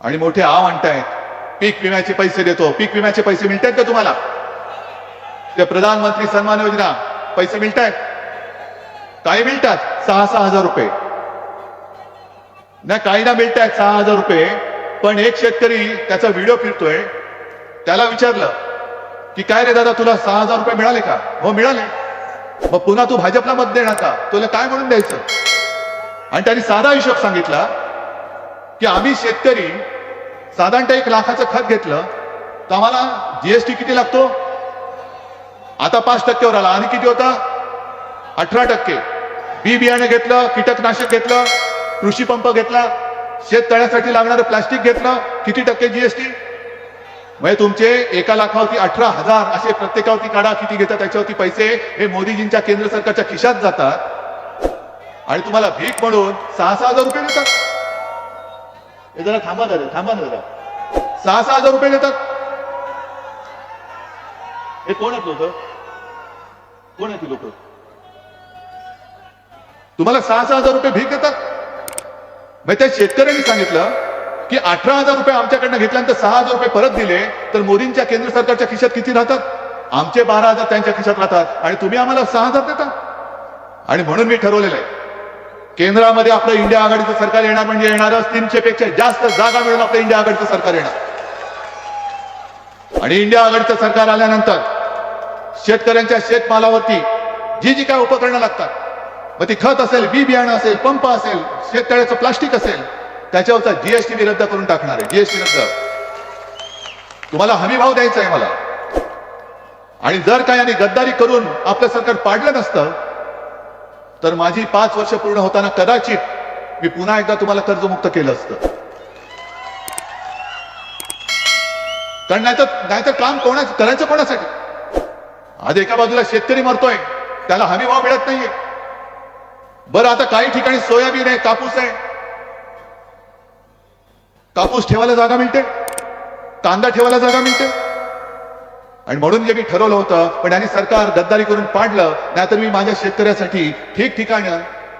आणि मोठे आव म्हणतायत पीक विम्याचे पैसे देतो पीक विम्याचे पैसे मिळतात का तुम्हाला? ते प्रधानमंत्री सन्मान योजना पैसे मिळतायत? काही मिळतात सहा सहा हजार रुपये. नाही काही ना मिळतायत सहा हजार रुपये. पण एक शेतकरी त्याचा व्हिडिओ फिरतोय त्याला विचारलं की काय रे दादा तुला सहा हजार रुपये मिळाले का? हो मिळाले. मग पुन्हा तू भाजपला मत देणार का? तुला काय म्हणून द्यायचं? आणि त्यांनी साधा हिशोब सांगितला की आम्ही शेतकरी साधारणतः एक लाखाचं खत घेतलं तर आम्हाला जीएसटी किती लागतो? आता पाच टक्क्यावर आला. आणि किती होता? अठरा टक्के. बी बियाणे घेतलं कीटकनाशक घेतलं कृषी पंप घेतला शेततळ्यासाठी लागणारं प्लास्टिक घेतलं. किती टक्के जीएसटी म्हणजे तुमचे एका लाखावरती अठरा हजार असे प्रत्येकावरती काढा किती घेतात त्याच्यावरती पैसे. हे मोदीजींच्या केंद्र सरकारच्या खिशात जातात. आणि तुम्हाला भीक म्हणून सहा सहा हजार रुपये देतात. जरा थांबा जरा थांबा ना जरा सहा सहा हजार रुपये देतात हे कोण आहेत लोक? कोण आहेत लोक? तुम्हाला सहा सहा हजार रुपये भीक देतात? मग त्या शेतकऱ्यांनी सांगितलं की अठरा हजार रुपये आमच्याकडनं घेतल्यानंतर सहा हजार रुपये परत दिले तर मोदींच्या केंद्र सरकारच्या खिशात किती राहतात? आमचे बारा हजार त्यांच्या खिशात राहतात. आणि तुम्ही आम्हाला सहा हजार देता. आणि म्हणून मी ठरवलेलं आहे केंद्रामध्ये आपलं इंडिया आघाडीचं सरकार येणार म्हणजे येणारच तीनशे पेक्षा जास्त जागा मिळून आपलं इंडिया आघाडीचं सरकार येणार. आणि इंडिया आघाडीचं सरकार आल्यानंतर शेतकऱ्यांच्या शेतमालावरती जी जी काय उपकरणं लागतात मग ती खत असेल बी बियाणं असेल पंप असेल शेततळ्याचं प्लास्टिक असेल त्याच्यावरचा जीएसटी मी रद्द करून टाकणार आहे. जीएसटी रद्द. तुम्हाला हमी भाव द्यायचा आहे मला. आणि जर काय यांनी गद्दारी करून आपलं सरकार पाडलं नसतं तर माझी पाच वर्ष पूर्ण होताना कदाचित मी पुन्हा एकदा तुम्हाला कर्जमुक्त केलं असतं. कारण नाहीतर नाहीतर काम कोणा करायचं कोणासाठी? आज एका बाजूला शेतकरी मरतोय त्याला हमी भाव मिळत नाहीये. बरं आता काही ठिकाणी सोयाबीन आहे कापूस आहे. कापूस ठेवायला जागा मिळते? कांदा ठेवायला जागा मिळते? आणि म्हणून जे मी ठरवलं होतं पण यांनी सरकार गद्दारी करून पाडलं नाहीतर मी माझ्या शेतकऱ्यासाठी ठिकठिकाणी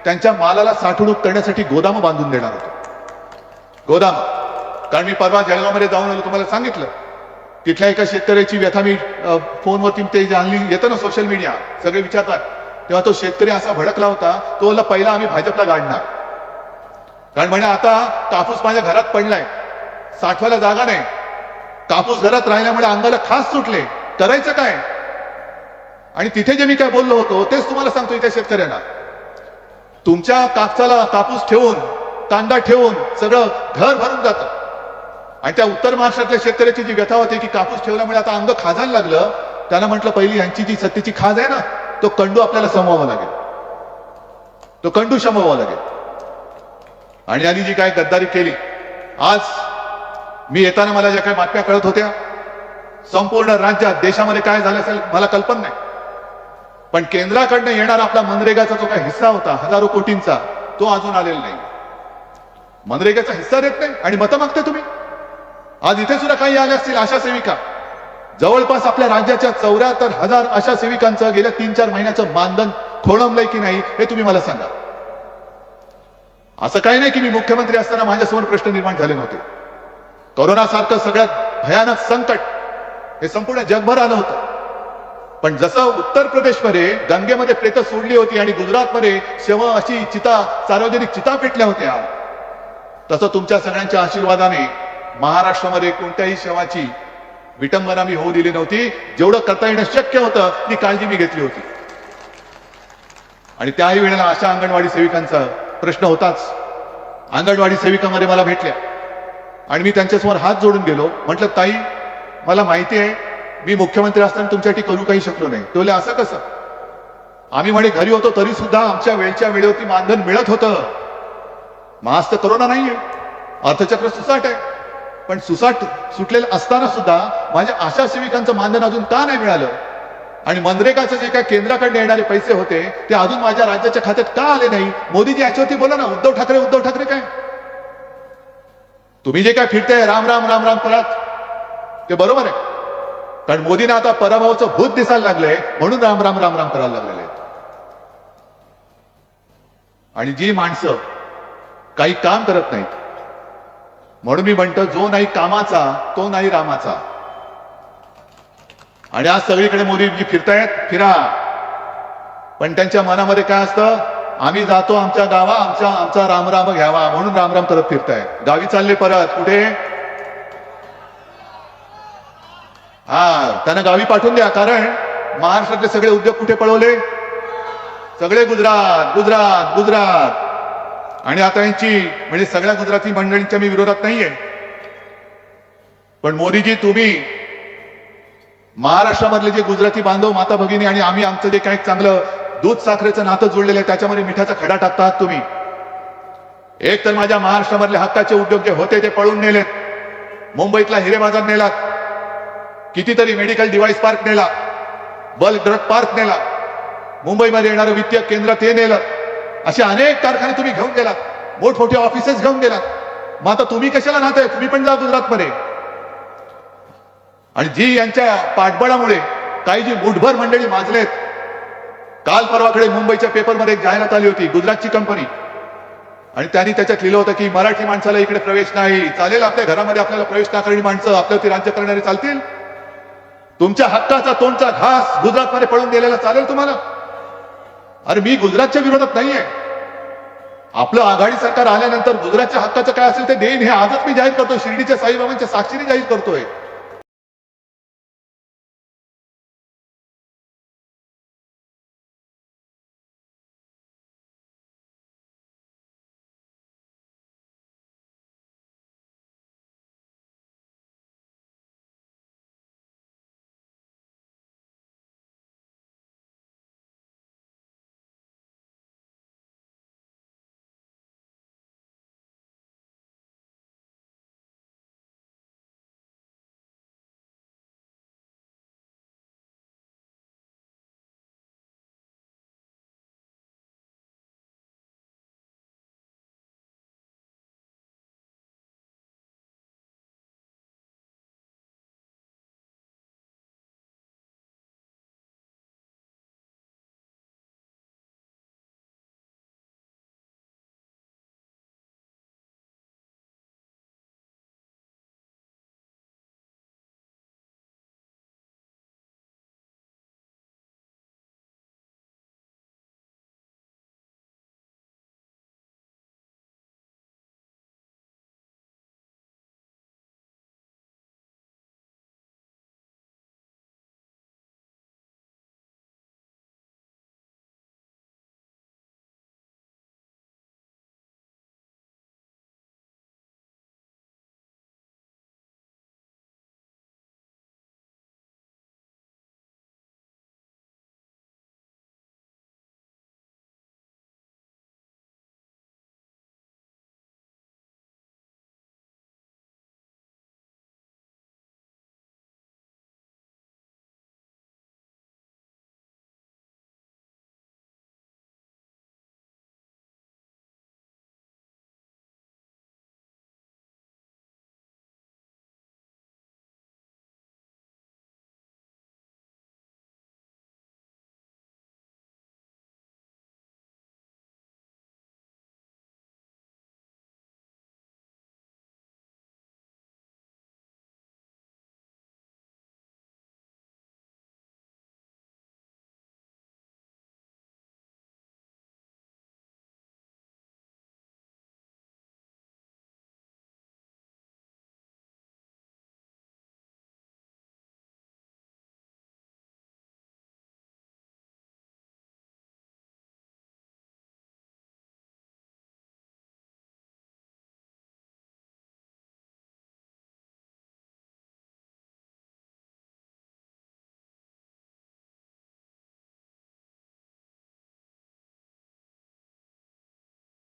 त्यांच्या मालाला साठवणूक करण्यासाठी गोदाम बांधून देणार होतो. गोदाम. कारण मी परवा जळगावमध्ये जाऊन आलो तुम्हाला सांगितलं. तिथल्या एका शेतकऱ्याची व्यथा मी फोनवरती ते जाणली आणली येतं ना सोशल मीडिया सगळे विचारतात. तेव्हा तो शेतकरी असा भडकला होता तो पहिला आम्ही भाजपला गाडणार. कारण म्हणे आता कापूस माझ्या घरात पडलाय. साठवायला जागा नाही. कापूस घरात राहिल्यामुळे अंगाला खास सुटले. करायचं काय? आणि तिथे जे मी काय बोललो होतो तेच तुम्हाला सांगतो इथे शेतकऱ्यांना. तुमच्या कापसाला कापूस ठेवून कांदा ठेवून सगळं घर भरून जातं. आणि त्या उत्तर महाराष्ट्रातल्या शेतकऱ्याची जी व्यथा होती की कापूस ठेवल्यामुळे आता अंग खाजायला लागलं त्यांना म्हटलं पहिली यांची जी सत्तेची खाज आहे ना तो कंडू आपल्याला समवावा लागेल. तो कंडू शमवावा लागेल. आणि यांनी जी काय गद्दारी केली आज मी येताना मला ज्या काही बातम्या कळत होत्या संपूर्ण राज्यात देशामध्ये काय झालं असेल मला कल्पना नाही. पण केंद्राकडनं येणारा आपला मनरेगाचा जो काही हिस्सा होता हजारो कोटींचा तो अजून आलेला नाही. मनरेगाचा हिस्सा देत नाही आणि मतं मागते तुम्ही. आज इथे सुद्धा काही आल्या असतील आशा सेविका. जवळपास आपल्या राज्याच्या चौऱ्याहत्तर हजार आशा सेविकांचं गेल्या तीन चार महिन्याचं मानधन खोळंबलंय की नाही हे तुम्ही मला सांगा. असं काही नाही की मी मुख्यमंत्री असताना माझ्यासमोर प्रश्न निर्माण झाले नव्हते. कोरोनासारखं सगळ्यात भयानक संकट हे संपूर्ण जगभर आलं होतं. पण जसं उत्तर प्रदेशमध्ये गंगेमध्ये प्रेत सोडली होती आणि गुजरातमध्ये शव अशी चिता सार्वजनिक चिता पेटल्या होत्या तसं तुमच्या सगळ्यांच्या आशीर्वादाने महाराष्ट्रामध्ये कोणत्याही शवाची विटंबना मी होऊ दिली नव्हती. जेवढं करता येणं शक्य होतं ती काळजी मी घेतली होती. आणि त्याही वेळेला अशा अंगणवाडी सेविकांचा प्रश्न होताच. अंगणवाडी सेविकामध्ये मला भेटल्या. आणि मी त्यांच्यासमोर हात जोडून गेलो. म्हटलं ताई मला माहिती आहे मी मुख्यमंत्री असताना तुमच्यासाठी करू काही शकलो नाही. ते बोलले असं कसं? आम्ही म्हणे घरी होतो तरी सुद्धा आमच्या वेळच्या वेळेवरती मानधन मिळत होतं. मग तर करोना नाहीये. अर्थचक्र सुसाट आहे. पण सुसाट सुटलेलं असताना सुद्धा माझ्या आशा सेविकांचं मानधन अजून का नाही मिळालं? आणि मनरेगाचे जे काय केंद्राकडे येणारे पैसे होते ते अजून माझ्या राज्याच्या खात्यात का आले नाही? मोदीजी याच्यावरती बोला ना. उद्धव ठाकरे उद्धव ठाकरे काय? तुम्ही जे काय फिरताय राम राम राम राम करत ते बरोबर आहे. कारण मोदींना आता पराभवाचं भूत दिसायला लागलंय म्हणून राम राम राम राम करायला लागलेले आहेत. आणि जी माणसं काही काम करत नाहीत म्हणून मी म्हणतो जो नाही कामाचा तो नाही रामाचा. आणि आज सगळीकडे मोदी जी फिरतायत फिरा. पण त्यांच्या मनामध्ये काय असतं? आम्ही जातो आमच्या गावा आमच्या आमचा रामराम घ्यावा म्हणून रामराम करत फिरताय. गावी चालले परत. कुठे? हा त्यांना गावी पाठवून द्या. कारण महाराष्ट्रातले सगळे उद्योग कुठे पळवले? सगळे गुजरात गुजरात गुजरात. आणि आता यांची म्हणजे सगळ्या गुजराती मंडळींच्या मी विरोधात नाहीये. पण मोदीजी तुम्ही महाराष्ट्रामधले जे गुजराती बांधव माता भगिनी आणि आम्ही आमचं जे काही चांगलं दूध साखरेचं नातं जुळलेलं आहे त्याच्यामध्ये मिठाचा खडा टाकतात तुम्ही. एक तर माझ्या महाराष्ट्रामधले हक्काचे उद्योग जे होते ते पळून नेलेत. मुंबईतला हिरे बाजार नेलात कितीतरी मेडिकल डिव्हाइस पार्क नेला. बल्क ड्रग पार्क नेला. मुंबईमध्ये येणारं वित्तीय केंद्र ते नेलं. असे अनेक कारखाने तुम्ही घेऊन गेलात. मोठमोठे ऑफिसेस घेऊन गेलात. मग आता तुम्ही कशाला राहताय तुम्ही पण जा गुजरातमध्ये. आणि जी यांच्या पाठबळामुळे काही जी मुठभर मंडळी माजलेत काल परवाकडे मुंबईच्या पेपरमध्ये एक जाहिरात आली होती गुजरातची कंपनी. आणि त्यांनी त्याच्यात लिहिलं होतं की मराठी माणसाला इकडे प्रवेश नाही. चालेल आपल्या घरामध्ये आपल्याला प्रवेश ना करणारी माणसं आपल्यावरती राज्य करणारे चालतील. तुमच्या हक्काचा तोंडचा घास गुजरातमध्ये पळून गेलेला चालेल तुम्हाला. अरे मी गुजरातच्या विरोधात नाहीये. आपलं आघाडी सरकार आल्यानंतर गुजरातच्या हक्काचं काय असेल ते देईन हे आजच मी जाहीर करतोय. शिर्डीच्या साईबाबांच्या साक्षीने जाहीर करतोय.